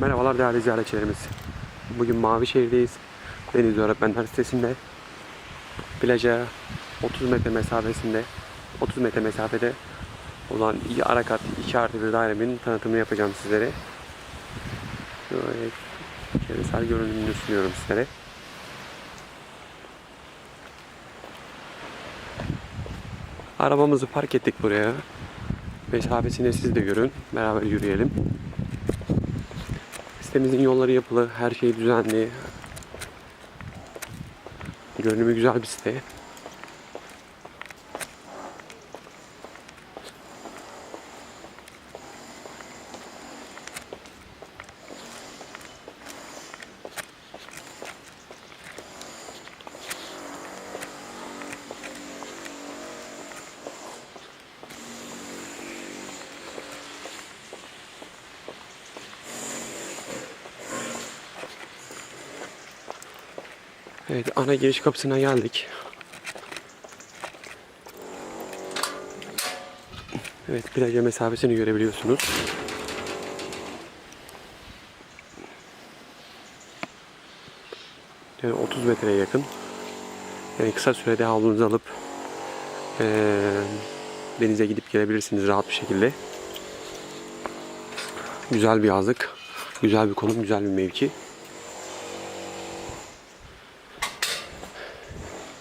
Merhabalar değerli ziyaretçilerimiz. Bugün Mavişehir'deyiz. Deniz Öğretmenler Sitesi'nde. Plaja 30 metre mesafesinde, 30 metre mesafede olan Arakat 2 artı bir dairemin tanıtımını yapacağım sizlere. Böyle çevresel görünümünü sunuyorum sizlere. Arabamızı park ettik buraya. Mesafesini siz de görün. Beraber yürüyelim. Sitemizin yolları yapılı, her şey düzenli. Görünümü güzel bir site. Evet, ana giriş kapısına geldik. Evet, plaja mesafesini görebiliyorsunuz. Yani 30 metreye yakın. Yani kısa sürede havlunuzu alıp eee, denize gidip gelebilirsiniz rahat bir şekilde. Güzel bir yazlık, güzel bir konum, güzel bir mevki.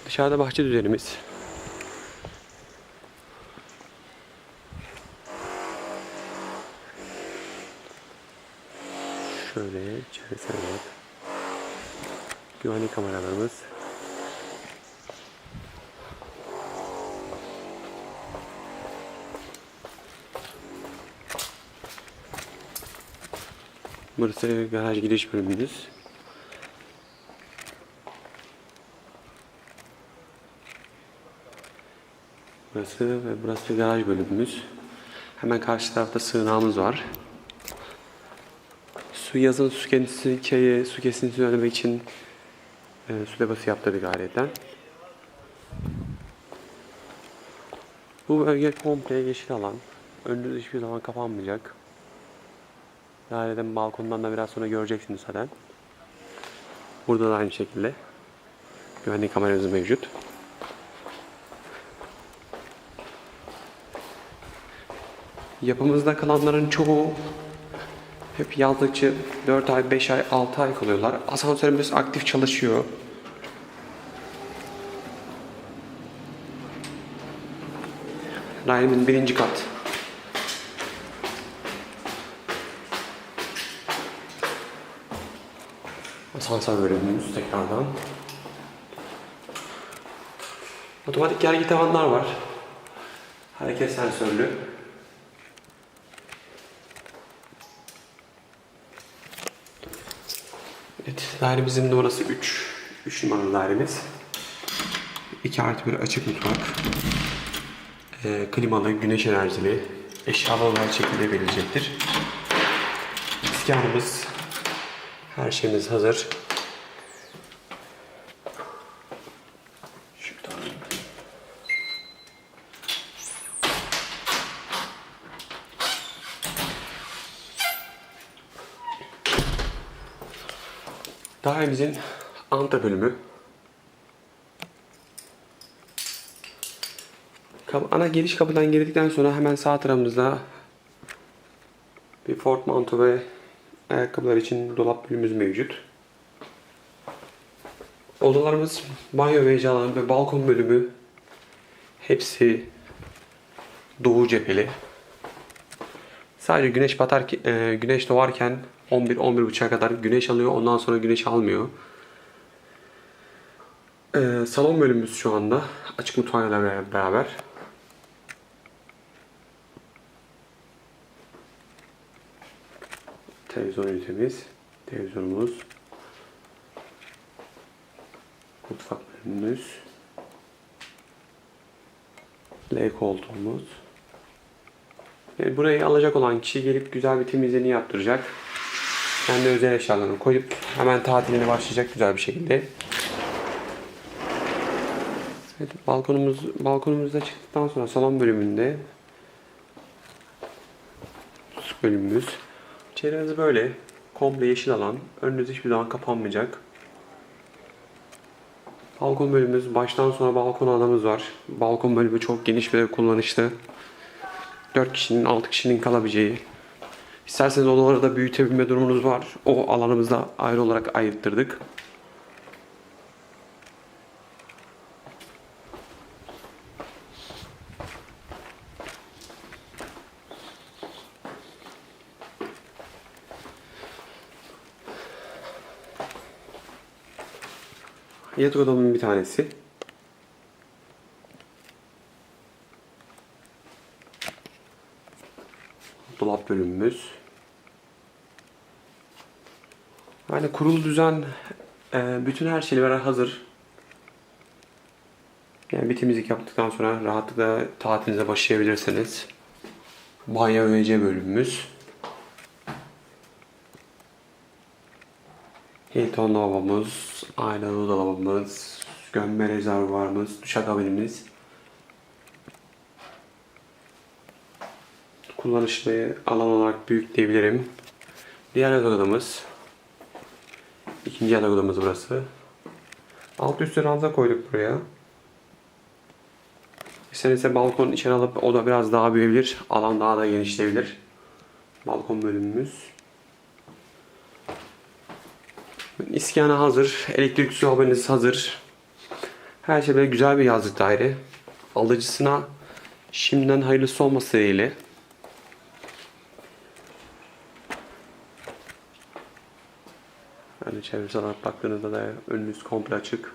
Dışarıda bahçe düzenimiz. Şöyle çevresel olarak. Güvenlik kameralarımız. Burası garaj giriş bölümümüz. Burası ve burası garaj bölümümüz. Hemen karşı tarafta sığınağımız var. Su yazın su çayı, su kesintisini önlemek için e, su deposu yaptırdık ayrıca. Bu bölge komple yeşil alan. Önünüz hiçbir zaman kapanmayacak. Daireden balkondan da biraz sonra göreceksiniz zaten. Burada da aynı şekilde. Güvenlik kameramız mevcut. Yapımızda kalanların çoğu hep yazlıkçı 4 ay, 5 ay, 6 ay kalıyorlar. Asansörümüz aktif çalışıyor. Dairemin birinci kat. Asansör bölümümüz tekrardan. Otomatik gergi tavanlar var. Hareket sensörlü. Evet, dairemizin numarası 3. 3 numaralı dairemiz. 2 artı 1 açık mutfak. Ee, klimalı, güneş enerjili, eşyalı olarak şekilde. İskanımız, her şeyimiz hazır. Dairemizin anta bölümü. Ana giriş kapıdan girdikten sonra hemen sağ tarafımızda bir Ford manto ve ayakkabılar için dolap bölümümüz mevcut. Odalarımız banyo ve alanı ve balkon bölümü hepsi doğu cepheli. Sadece güneş batar e, güneş doğarken 11 11.30'a kadar güneş alıyor. Ondan sonra güneş almıyor. E, salon bölümümüz şu anda açık mutfağıyla bera- beraber. Televizyon ünitemiz, televizyonumuz, mutfak bölümümüz, L koltuğumuz. Yani burayı alacak olan kişi gelip güzel bir temizliğini yaptıracak. Kendi özel eşyalarını koyup hemen tatiline başlayacak güzel bir şekilde. Evet, balkonumuz balkonumuzda çıktıktan sonra salon bölümünde bölümümüz. İçerimiz böyle. Komple yeşil alan. Önünüz hiçbir zaman kapanmayacak. Balkon bölümümüz baştan sona balkon alanımız var. Balkon bölümü çok geniş ve kullanışlı. 4 kişinin 6 kişinin kalabileceği. İsterseniz odaları da büyütebilme durumunuz var. O alanımızı da ayrı olarak ayırttırdık. Yatak odamın bir tanesi. Bölümümüz. Yani kurulu düzen e, bütün her şeyle beraber hazır. Yani bir temizlik yaptıktan sonra rahatlıkla tatilinize başlayabilirsiniz. Banyo ve bölümümüz. Hilton lavabomuz, aynalı dolabımız, gömme rezervuarımız, duşakabinimiz. Kullanışlı alan olarak büyük diyebilirim. Diğer yatak odamız. İkinci yatak odamız burası. Alt üstü ranza koyduk buraya. İsterse balkon içeri alıp oda biraz daha büyüyebilir. Alan daha da genişleyebilir. Balkon bölümümüz. İskanı hazır. Elektrik su haberiniz hazır. Her şey böyle güzel bir yazlık daire. Alıcısına şimdiden hayırlısı olması dileğiyle. Yani çevresel olarak baktığınızda da önünüz komple açık.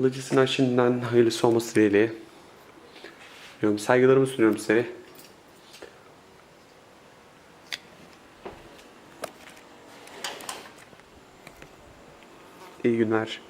Alıcısına şimdiden hayırlısı olması dileğiyle. Diyorum, Saygılarımı sunuyorum size. İyi günler.